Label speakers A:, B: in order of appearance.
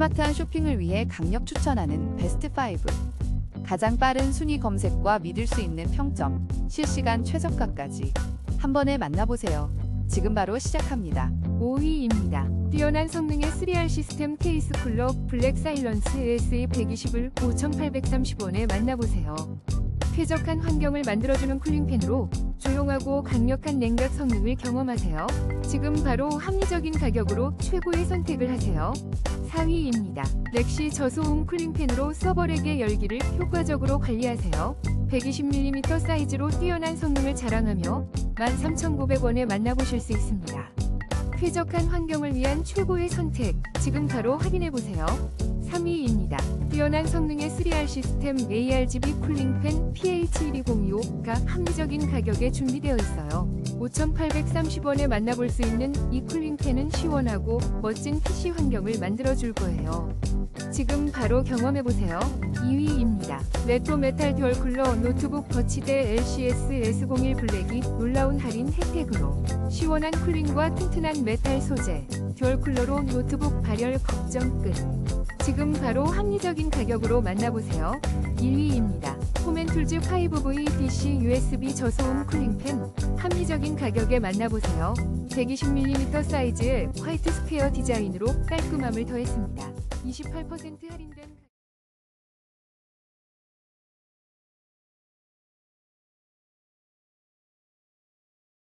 A: 스마트한 쇼핑을 위해 강력 추천하는 베스트 5. 가장 빠른 순위 검색과 믿을 수 있는 평점, 실시간 최저가까지 한 번에 만나보세요. 지금 바로 시작합니다.
B: 5위입니다. 뛰어난 성능의 3R 시스템 케이스 쿨러 블랙 사일런스 SE 120을 5,830원에 만나보세요. 쾌적한 환경을 만들어주는 쿨링팬으로 조용하고 강력한 냉각 성능을 경험하세요. 지금 바로 합리적인 가격으로 최고의 선택을 하세요. 4위입니다. 렉시 저소음 쿨링팬으로 서버렉의 열기를 효과적으로 관리하세요. 120mm 사이즈로 뛰어난 성능을 자랑하며 13,900원에 만나보실 수 있습니다. 쾌적한 환경을 위한 최고의 선택, 지금 바로 확인해보세요. 3위입니다. 뛰어난 성능의 3R 시스템 ARGB 쿨링팬 PH12025가 합리적인 가격에 준비되어 있어요. 5,830원에 만나볼 수 있는 이 쿨링팬은 시원하고 멋진 PC 환경을 만들어 줄 거예요. 지금 바로 경험해보세요. 2위입니다. 레토 메탈 듀얼 쿨러 노트북 거치대 LCS S01 블랙이 놀라운 할인 혜택으로 시원한 쿨링과 튼튼한 메탈 소재 듀얼 쿨러로 노트북 발열 걱정 끝. 지금 바로 합리적인 가격으로 만나보세요. 1위입니다. 포멘툴즈 5V DC USB 저소음 쿨링팬 합리적인 가격에 만나보세요. 120mm 사이즈의 화이트 스퀘어 디자인으로 깔끔함을 더했습니다. 28% 할인된